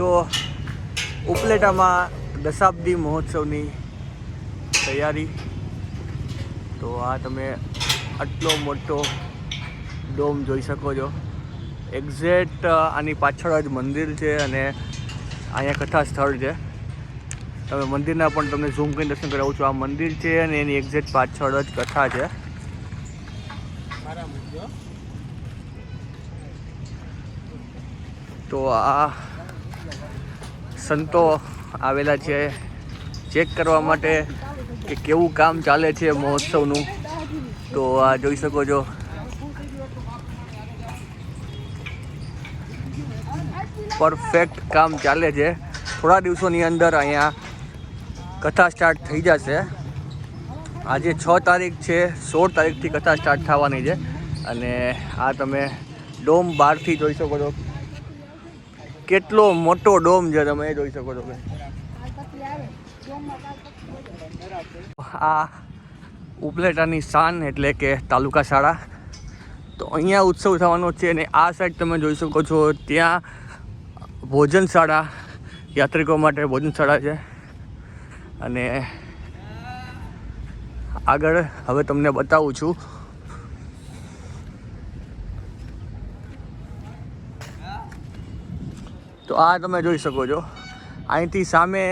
તો ઉપલેટામાં દશાબ્દી મહોત્સવની તૈયારી. તો આ તમે આટલો મોટો ડોમ જોઈ શકો છો. એક્ઝેક્ટ આની પાછળ જ મંદિર છે અને અહીંયા કથા સ્થળ છે. તમે મંદિરના પણ તમને ઝૂમ કરીને દર્શન કરાવું છું. આ મંદિર છે અને એની એક્ઝેક્ટ પાછળ જ કથા છે. તો આ સંતો આવેલા છે. ચેક કરવા માટે કે કેવું કામ ચાલે છે મહોત્સવનું. તો આ જોઈ શકો છો. પરફેક્ટ કામ ચાલે છે. થોડા દિવસોની અંદર અહીંયા કથા સ્ટાર્ટ થઈ જશે. આજે છ તારીખ છે, સોળ તારીખથી કથા સ્ટાર્ટ થવાની છે. અને આ તમે ડોમ બારથી જોઈ શકો છો. કેટલો મોટો ડોમ છે તમે એ જોઈ શકો છો આ ઉપલેટાની શાન એટલે કે તાલુકા શાળા. તો અહીંયા ઉત્સવ થવાનો છે અને આ સાઈડ તમે જોઈ શકો છો, ત્યાં ભોજનશાળા યાત્રિકો માટે ભોજનશાળા છે. અને આગળ હવે તમને બતાવું છું. તો આ તમે જોઈ શકો છો. અહીંથી સામે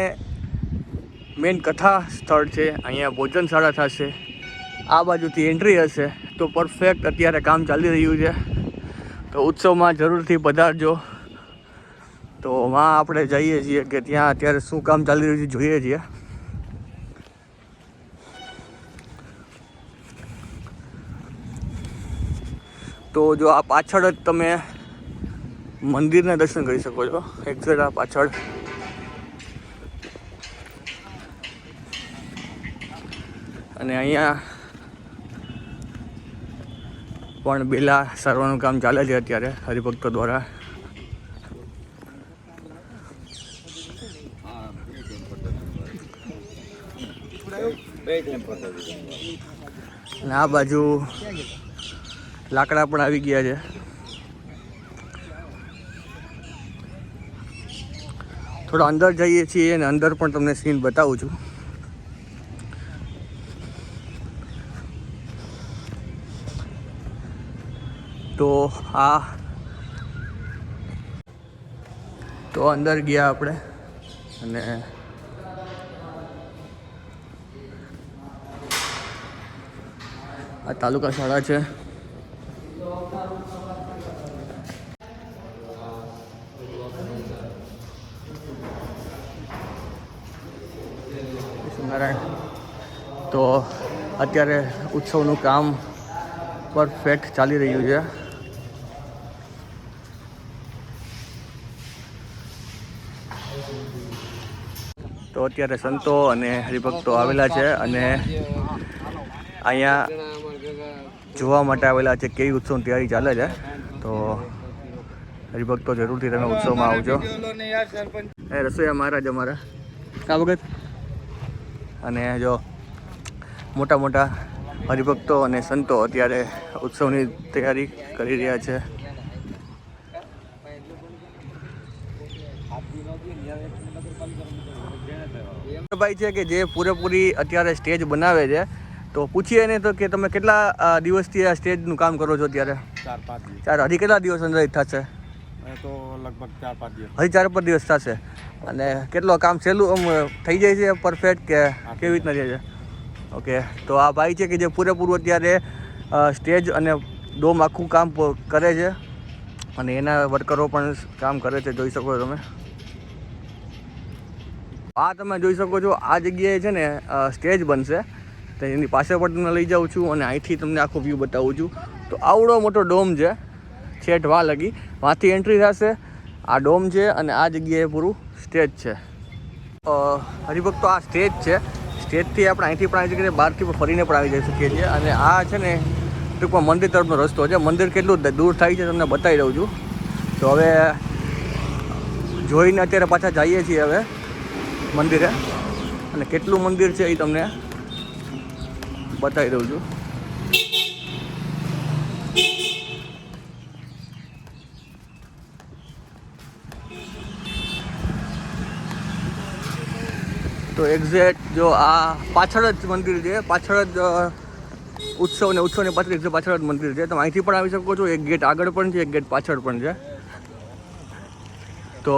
મેન કથા સ્થળ છે. અહીંયા ભોજનશાળા થશે. આ બાજુથી એન્ટ્રી હશે. તો પરફેક્ટ અત્યારે કામ ચાલી રહ્યું છે. તો ઉત્સવમાં જરૂરથી પધારજો. તો માં આપણે જઈએ છીએ કે ત્યાં અત્યારે શું કામ ચાલી રહ્યું છે જોઈએ છીએ. તો જો આ પાછળ જ તમે મંદિરના દર્શન કરી શકો છો. એક્ઝેક્ટ આ પાછળ. અને અહીંયા પણ બેલા સારવાનું કામ ચાલે છે અત્યારે, હરિભક્તો દ્વારા. અને આ બાજુ લાકડા પણ આવી ગયા છે. થોડા અંદર જઈએ છીએ અને અંદર પણ તમને સીન બતાવું છું. તો આ તો અંદર ગયા આપણે અને આ તાલુકા શાળા છે. નારાયણ. તો અત્યારે ઉત્સવનું કામ પરફેક્ટ ચાલી રહ્યું છે. તો અત્યારે સંતો અને હરિભક્તો આવેલા છે અને અહીંયા જોવા માટે આવેલા છે કેવી ઉત્સવની તૈયારી ચાલે છે. તો હરિભક્તો જરૂરથી તમે ઉત્સવમાં આવજો. એ રસોઈયા મહારાજ અમારા. કા વખત અને જો મોટા મોટા હરિભક્તો અને સંતો અત્યારે ઉત્સવની તૈયારી કરી રહ્યા છે. ભાઈ છે કે જે પૂરેપૂરી અત્યારે સ્ટેજ બનાવે છે તો પૂછીએ ને તો કે તમે કેટલા દિવસથી આ સ્ટેજનું કામ કરો છો અત્યારે? ચાર પાંચ ચાર હજી કેટલા દિવસ અંદર થશે? તો લગભગ ચાર પાંચ દિવસ. હજી ચાર પાંચ દિવસ થશે. અને કેટલો કામ સહેલું આમ થઈ જાય છે પરફેક્ટ કે કેવી રીતના જાય. છે? ઓકે તો આ ભાઈ છે કે જે પૂરેપૂરું અત્યારે સ્ટેજ અને ડોમ આખું કામ કરે છે. અને એના વર્કરો પણ કામ કરે છે જોઈ શકો છો તમે. આ તમે જોઈ શકો છો આ જગ્યાએ છે ને સ્ટેજ બનશે. તો એની પાસે પણ તમને લઈ જાઉં છું અને અહીંથી તમને આખો વ્યૂ બતાવું છું. તો આવડો મોટો ડોમ છે. છેઠ વા લગી. વાંથી એન્ટ્રી થશે. આ ડોમ છે અને આ જગ્યાએ પૂરું સ્ટેજ છે. હરિભક્તો, આ સ્ટેજ છે. સ્ટેજથી આપણે અહીંથી પણ આવી શકીએ બહારથી પણ ફરીને પણ આવી જઈ શકીએ છીએ. અને આ છે ને, ટૂંકમાં મંદિર તરફનો રસ્તો છે. મંદિર કેટલું દૂર થાય છે તમને બતાવી દઉં છું. તો હવે જોઈને અત્યારે પાછા જઈએ છીએ હવે મંદિરે. અને કેટલું મંદિર છે એ તમને બતાવી દઉં છું. તો એક્ઝેક્ટ જો આ પાછળ જ મંદિર છે, પાછળ જ ઉત્સવ ને ઉત્સવની પાછળ exit પાછળ જ મંદિર છે. તમે અહીંથી પણ આવી શકો છો, એક ગેટ આગળ પણ છે, એક ગેટ પાછળ પણ છે. તો